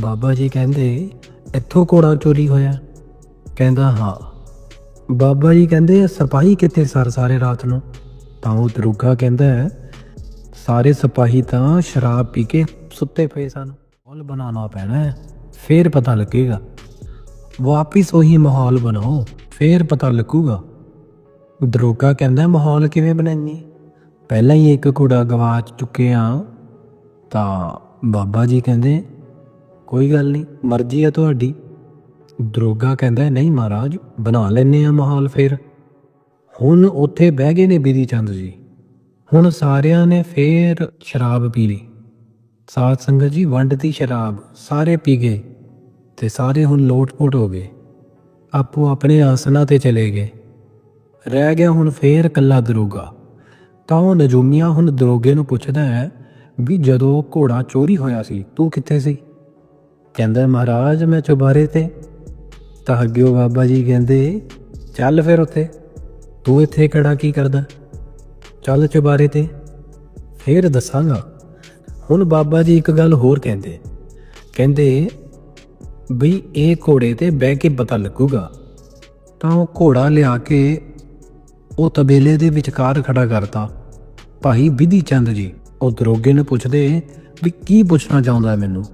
ਬਾਬਾ ਜੀ ਕਹਿੰਦੇ, ਇੱਥੋਂ ਘੋੜਾ ਚੋਰੀ ਹੋਇਆ? ਕਹਿੰਦਾ, ਹਾਂ। ਬਾਬਾ ਜੀ ਕਹਿੰਦੇ, ਸਿਪਾਹੀ ਕਿੱਥੇ ਸਰ ਸਾਰੇ ਰਾਤ ਨੂੰ? ਤਾਂ ਉਹ ਦਰੋਗਾ ਕਹਿੰਦਾ ਸਾਰੇ ਸਿਪਾਹੀ ਤਾਂ ਸ਼ਰਾਬ ਪੀ ਕੇ ਸੁੱਤੇ ਪਏ ਸਨ। ਮਾਹੌਲ ਬਣਾਉਣਾ ਪੈਣਾ ਹੈ, ਫੇਰ ਪਤਾ ਲੱਗੇਗਾ। ਵਾਪਿਸ ਉਹੀ ਮਾਹੌਲ ਬਣਾਓ, ਫੇਰ ਪਤਾ ਲੱਗੂਗਾ। ਦਰੋਗਾ ਕਹਿੰਦਾ, ਮਾਹੌਲ ਕਿਵੇਂ ਬਣਾਈਏ? ਪਹਿਲਾਂ ਹੀ ਇੱਕ ਘੋੜਾ ਗਵਾਚ ਚੁੱਕੇ ਆ। ਤਾਂ ਬਾਬਾ ਜੀ ਕਹਿੰਦੇ, ਕੋਈ ਗੱਲ ਨਹੀਂ, ਮਰਜ਼ੀ ਆ ਤੁਹਾਡੀ। ਦਰੋਗਾ ਕਹਿੰਦਾ, ਨਹੀਂ ਮਹਾਰਾਜ, ਬਣਾ ਲੈਨੇ ਆ ਮਾਹੌਲ ਫੇਰ। ਹੁਣ ਉੱਥੇ ਬਹਿ ਗਏ ਨੇ ਬੀਰੀ ਚੰਦ ਜੀ। ਹੁਣ ਸਾਰਿਆਂ ਨੇ ਫੇਰ ਸ਼ਰਾਬ ਪੀ ਲਈ। ਸਾਧ ਸੰਗਤ ਜੀ ਵੰਡਤੀ ਸ਼ਰਾਬ, ਸਾਰੇ ਪੀ ਗਏ ਤੇ ਸਾਰੇ ਹੁਣ ਲੋਟ-ਪੋਟ ਹੋ ਗਏ। ਆਪੋ ਆਪਣੇ ਆਸਨਾਂ ਤੇ ਚਲੇ ਗਏ। ਰਹਿ ਗਿਆ ਹੁਣ ਫੇਰ ਕੱਲਾ ਦਰੋਗਾ। ਤਾਂ ਉਹ ਨਜੂਮੀਆਂ ਹੁਣ ਦਰੋਗੇ ਨੂੰ ਪੁੱਛਦਾ ਹੈ ਵੀ ਜਦੋਂ ਘੋੜਾ ਚੋਰੀ ਹੋਇਆ ਸੀ, ਤੂੰ ਕਿੱਥੇ ਸੀ? ਕਹਿੰਦਾ, ਮਹਾਰਾਜ, ਮੈਂ ਚੁਬਾਰੇ ਤੇ। ਤਾਂ ਅੱਗੇ ਉਹ ਬਾਬਾ ਜੀ ਕਹਿੰਦੇ, ਚੱਲ ਫਿਰ ਉੱਥੇ। ਤੂੰ ਇੱਥੇ ਖੜਾ ਕੀ ਕਰਦਾ? ਚੱਲ ਚੁਬਾਰੇ ਤੇ। ਫੇਰ ਦੱਸਾਂਗਾ। ਹੁਣ ਬਾਬਾ ਜੀ ਇੱਕ ਗੱਲ ਹੋਰ ਕਹਿੰਦੇ। ਕਹਿੰਦੇ, ਬਈ, ਇਹ ਘੋੜੇ ਤੇ ਬਹਿ ਕੇ ਪਤਾ ਲੱਗੂਗਾ। ਤਾਂ ਉਹ ਘੋੜਾ ਲਿਆ ਕੇ ਉਹ ਤਬੇਲੇ ਦੇ ਵਿਚਕਾਰ ਖੜਾ ਕਰਤਾ। ਭਾਈ ਵਿਧੀ ਚੰਦ ਜੀ, ਉਹ ਦਰੋਗੇ ਨੂੰ ਪੁੱਛਦੇ, ਵੀ ਕੀ ਪੁੱਛਣਾ ਚਾਹੁੰਦਾ ਮੈਨੂੰ?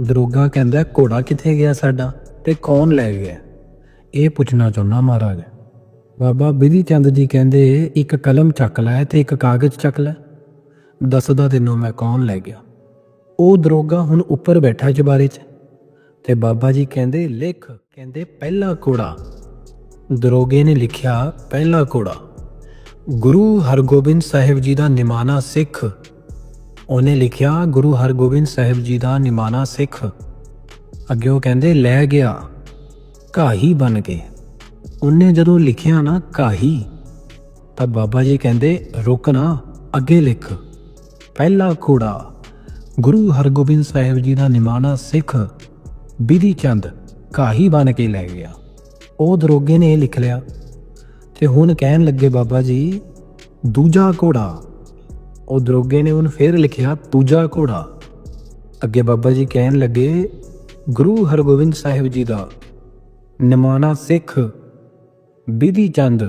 ਦਰੋਗਾ ਕਹਿੰਦਾ, ਘੋੜਾ ਕਿੱਥੇ ਗਿਆ ਸਾਡਾ ਤੇ ਕੌਣ ਲੈ ਗਿਆ? ਇਹ ਪੁੱਛਣਾ ਚਾਹੁੰਦਾ ਮਹਾਰਾਜ। ਬਾਬਾ ਵਿਧੀ ਚੰਦ ਜੀ ਕਹਿੰਦੇ, ਇੱਕ ਕਲਮ ਚੱਕ ਲੈ ਤੇ ਇੱਕ ਕਾਗਜ਼ ਚੱਕ ਲੈ। ਦੱਸਦਾ ਤੈਨੂੰ ਮੈਂ ਕੌਣ ਲੈ ਗਿਆ? ਉਹ ਦਰੋਗਾ ਹੁਣ ਉੱਪਰ ਬੈਠਾ ਚਬਾਰੇ 'ਚ ਤੇ ਬਾਬਾ ਜੀ ਕਹਿੰਦੇ, ਲਿਖ, ਕਹਿੰਦੇ ਪਹਿਲਾ ਘੋੜਾ। ਦਰੋਗੇ ਨੇ ਲਿਖਿਆ ਪਹਿਲਾ ਘੋੜਾ। ਗੁਰੂ ਹਰਗੋਬਿੰਦ ਸਾਹਿਬ ਜੀ ਦਾ ਨਿਮਾਣਾ ਸਿੱਖ। ਉਹਨੇ ਲਿਖਿਆ, ਗੁਰੂ ਹਰਗੋਬਿੰਦ ਸਾਹਿਬ ਜੀ ਦਾ ਨਿਮਾਣਾ ਸਿੱਖ। ਅੱਗੇ ਉਹ ਕਹਿੰਦੇ, ਲੈ ਗਿਆ ਕਾਹੀ ਬਣ ਕੇ। ਉਹਨੇ ਜਦੋਂ ਲਿਖਿਆ ਨਾ ਕਾਹੀ ਤਾਂ ਬਾਬਾ ਜੀ ਕਹਿੰਦੇ, ਰੁਕ ਨਾ, ਅੱਗੇ ਲਿਖ। ਪਹਿਲਾ ਘੋੜਾ, ਗੁਰੂ ਹਰਗੋਬਿੰਦ ਸਾਹਿਬ ਜੀ ਦਾ ਨਿਮਾਣਾ ਸਿੱਖ। ਬਿਧੀ ਚੰਦ ਕਾਹੀ ਬਣ ਕੇ ਲੈ ਗਿਆ। ਉਹ ਦਰੋਗੇ ਨੇ ਲਿਖ ਲਿਆ। ਤੇ ਹੁਣ ਕਹਿਣ ਲੱਗੇ ਬਾਬਾ ਜੀ, ਦੂਜਾ ਘੋੜਾ। ਉਹ ਦਰੋਗੇ ਨੇ ਉਹਨੂੰ ਫੇਰ ਲਿਖਿਆ ਦੂਜਾ ਘੋੜਾ। ਅੱਗੇ ਬਾਬਾ ਜੀ ਕਹਿਣ ਲੱਗੇ, ਗੁਰੂ ਹਰਗੋਬਿੰਦ ਸਾਹਿਬ ਜੀ ਦਾ ਨਿਮਾਣਾ ਸਿੱਖ ਬਿਧੀ ਚੰਦ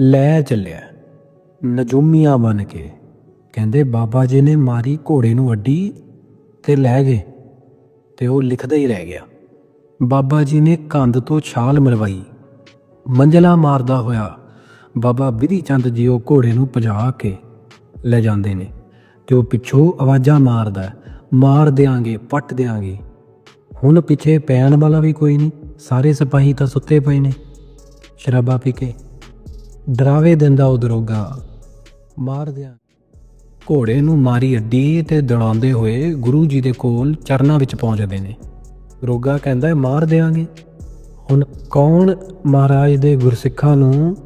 ਲੈ ਚੱਲਿਆ, ਨਜੂਮੀਆਂ ਬਣ ਕੇ। ਕਹਿੰਦੇ ਬਾਬਾ ਜੀ ਨੇ ਮਾਰੀ ਘੋੜੇ ਨੂੰ ਅੱਡੀ ਤੇ ਲੈ ਗਏ ਤੇ ਉਹ ਲਿਖਦਾ ਹੀ ਰਹਿ ਗਿਆ। ਬਾਬਾ ਜੀ ਨੇ ਕੰਧ ਤੋਂ ਛਾਲ ਮਰਵਾਈ। ਮੰਜਲਾ ਮਾਰਦਾ ਹੋਇਆ ਬਾਬਾ ਵਿਧੀ ਚੰਦ ਜੀ ਉਹ ਘੋੜੇ ਨੂੰ ਭਜਾ ਕੇ ਲੈ ਜਾਂਦੇ ਨੇ ਤੇ ਉਹ ਪਿੱਛੋਂ ਆਵਾਜ਼ਾਂ ਮਾਰਦਾ ਮਾਰ ਦਿਆਂਗੇ, ਪੱਟ ਦਿਆਂਗੇ। ਹੁਣ ਪਿੱਛੇ ਪੈਣ ਵਾਲਾ ਵੀ ਕੋਈ ਨਹੀਂ, ਸਾਰੇ ਸਿਪਾਹੀ ਤਾਂ ਸੁੱਤੇ ਪਏ ਨੇ। ਸ਼ਰਾਬਾ ਪੀ ਕੇ ਡਰਾਵੇ ਦਿੰਦਾ ਉਹ ਦਰੋਗਾ ਮਾਰ ਦਿਆਂ। ਘੋੜੇ ਨੂੰ ਮਾਰੀ ਅੱਡੀ ਤੇ ਦੜਾਉਂਦੇ ਹੋਏ ਗੁਰੂ ਜੀ ਦੇ ਕੋਲ ਚਰਨਾਂ ਵਿੱਚ ਪਹੁੰਚਦੇ ਨੇ। ਰੋਗਾ ਕਹਿੰਦਾ ਮਾਰ ਦੇਾਂਗੇ ਹੁਣ ਕੌਣ ਮਹਾਰਾਜ ਦੇ ਗੁਰਸਿੱਖਾਂ ਨੂੰ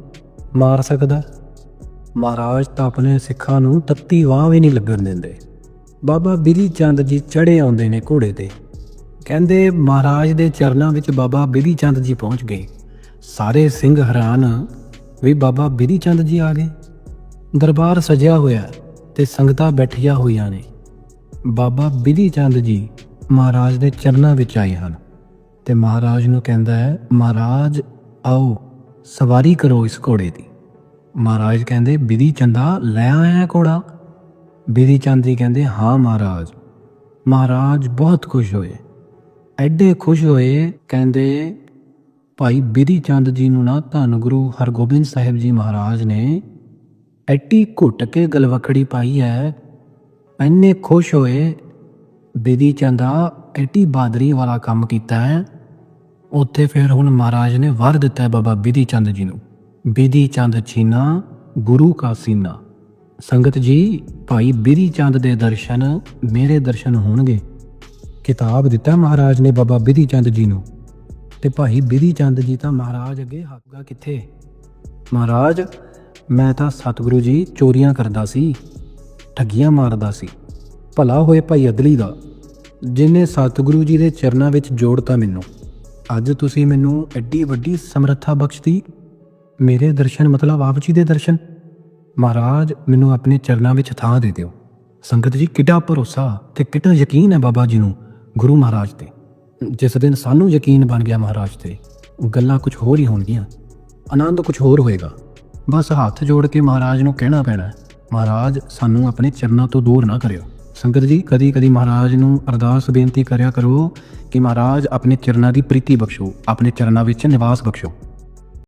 ਮਾਰ ਸਕਦਾ? ਮਹਾਰਾਜ ਤਾਂ ਆਪਣੇ ਸਿੱਖਾਂ ਨੂੰ ਤੱਤੀ ਵਾਹ ਵੀ ਨਹੀਂ ਲੱਗਣ ਦਿੰਦੇ। ਬਾਬਾ ਬਿਧੀ ਚੰਦ ਜੀ ਚੜੇ ਆਉਂਦੇ ਨੇ ਘੋੜੇ ਤੇ। ਕਹਿੰਦੇ, ਮਹਾਰਾਜ ਦੇ ਚਰਨਾਂ ਵਿੱਚ ਬਾਬਾ ਬਿਧੀ ਚੰਦ ਜੀ ਪਹੁੰਚ ਗਏ। ਸਾਰੇ ਸਿੰਘ ਹੈਰਾਨ ਵੀ ਬਾਬਾ ਬਿਧੀ ਚੰਦ ਜੀ ਆ ਗਏ। ਦਰਬਾਰ ਸਜਿਆ ਹੋਇਆ ਤੇ ਸੰਗਤਾਂ ਬੈਠੀਆਂ ਹੋਈਆਂ ਨੇ। ਬਾਬਾ ਬਿਧੀ ਚੰਦ ਜੀ ਮਹਾਰਾਜ ਦੇ ਚਰਨਾਂ ਵਿੱਚ ਆਏ ਹਨ ਤੇ ਮਹਾਰਾਜ ਨੂੰ ਕਹਿੰਦਾ ਹੈ, ਮਹਾਰਾਜ, ਆਓ, ਸਵਾਰੀ ਕਰੋ ਇਸ ਘੋੜੇ ਦੀ। ਮਹਾਰਾਜ ਕਹਿੰਦੇ, ਬਿਧੀ ਚੰਦਾ, ਲੈ ਆਇਆ ਘੋੜਾ। ਬਿਧੀ ਚੰਦ ਜੀ ਕਹਿੰਦੇ, ਹਾਂ ਮਹਾਰਾਜ। ਮਹਾਰਾਜ ਬਹੁਤ ਖੁਸ਼ ਹੋਏ। ਐਡੇ ਖੁਸ਼ ਹੋਏ, ਕਹਿੰਦੇ, ਭਾਈ ਬਿਧੀ ਚੰਦ ਜੀ ਨੂੰ ਨਾ ਧੰਨ ਗੁਰੂ ਹਰਗੋਬਿੰਦ ਸਾਹਿਬ ਜੀ ਮਹਾਰਾਜ ਨੇ ਐਟੀ ਘੁੱਟ ਕੇ ਗਲਵਖੜੀ ਪਾਈ ਹੈ। ਐਨੇ ਖੁਸ਼ ਹੋਏ ਬਿਧੀ ਚੰਦਾ ਐਟੀ ਬਾਦਰੀ ਵਾਲਾ ਕੰਮ ਕੀਤਾ ਹੈ। ਉੱਥੇ ਫਿਰ ਹੁਣ ਮਹਾਰਾਜ ਨੇ ਵਰ ਦਿੱਤਾ ਬਾਬਾ ਬਿਧੀ ਚੰਦ ਜੀ ਨੂੰ। ਬਿਧੀ ਚੰਦ ਚੀਨਾ ਗੁਰੂ ਕਾ ਸੀਨਾ। ਸੰਗਤ ਜੀ, ਭਾਈ ਬਿਧੀ ਚੰਦ ਦੇ ਦਰਸ਼ਨ ਮੇਰੇ ਦਰਸ਼ਨ ਹੋਣਗੇ। ਕਿਤਾਬ ਦਿੱਤਾ ਮਹਾਰਾਜ ਨੇ ਬਾਬਾ ਬਿਧੀ ਚੰਦ ਜੀ ਨੂੰ। ਤੇ ਭਾਈ ਬਿਧੀ ਚੰਦ ਜੀ ਤਾਂ ਮਹਾਰਾਜ ਅੱਗੇ ਹੱਥਗਾ ਕਿੱਥੇ? ਮਹਾਰਾਜ, ਮੈਂ ਤਾਂ ਸਤਿਗੁਰੂ ਜੀ ਚੋਰੀਆਂ ਕਰਦਾ ਸੀ, ਠੱਗੀਆਂ ਮਾਰਦਾ ਸੀ। ਭਲਾ ਹੋਏ ਭਾਈ ਅਦਲੀ ਦਾ, ਜਿਨੇ ਸਤਿਗੁਰੂ ਜੀ ਦੇ ਚਰਨਾਂ ਵਿੱਚ ਜੋੜਤਾ ਮੈਨੂੰ। ਅੱਜ ਤੁਸੀਂ ਮੈਨੂੰ ਐਡੀ ਵੱਡੀ ਸਮਰੱਥਾ ਬਖਸ਼ਤੀ। ਮੇਰੇ ਦਰਸ਼ਨ ਮਤਲਬ ਆਪ ਜੀ ਦੇ ਦਰਸ਼ਨ। ਮਹਾਰਾਜ, ਮੈਨੂੰ ਆਪਣੇ ਚਰਨਾਂ ਵਿੱਚ ਥਾਂ ਦੇ ਦਿਓ। ਸੰਗਤ ਜੀ, ਕਿੱਡਾ ਭਰੋਸਾ ਤੇ ਕਿੱਡਾ ਯਕੀਨ ਹੈ ਬਾਬਾ ਜੀ ਨੂੰ, ਗੁਰੂ ਮਹਾਰਾਜ ਤੇ। ਜਿਸ ਦਿਨ ਸਾਨੂੰ ਯਕੀਨ ਬਣ ਗਿਆ ਮਹਾਰਾਜ ਤੇ, ਗੱਲਾਂ ਕੁਝ ਹੋਰ ਹੀ ਹੋਣਗੀਆਂ, ਆਨੰਦ ਕੁਝ ਹੋਰ ਹੋਏਗਾ। ਬਸ ਹੱਥ ਜੋੜ ਕੇ ਮਹਾਰਾਜ ਨੂੰ ਕਹਿਣਾ ਪੈਣਾ ਮਹਾਰਾਜ, ਸਾਨੂੰ ਆਪਣੇ ਚਰਨਾਂ ਤੋਂ ਦੂਰ ਨਾ ਕਰਿਓ। ਸੰਗਤ ਜੀ, ਕਦੀ ਕਦੀ ਮਹਾਰਾਜ ਨੂੰ ਅਰਦਾਸ ਬੇਨਤੀ ਕਰਿਆ ਕਰੋ ਕਿ ਮਹਾਰਾਜ ਆਪਣੇ ਚਰਨਾਂ ਦੀ ਪ੍ਰੀਤੀ ਬਖਸ਼ੋ, ਆਪਣੇ ਚਰਨਾਂ ਵਿੱਚ ਨਿਵਾਸ ਬਖਸ਼ੋ।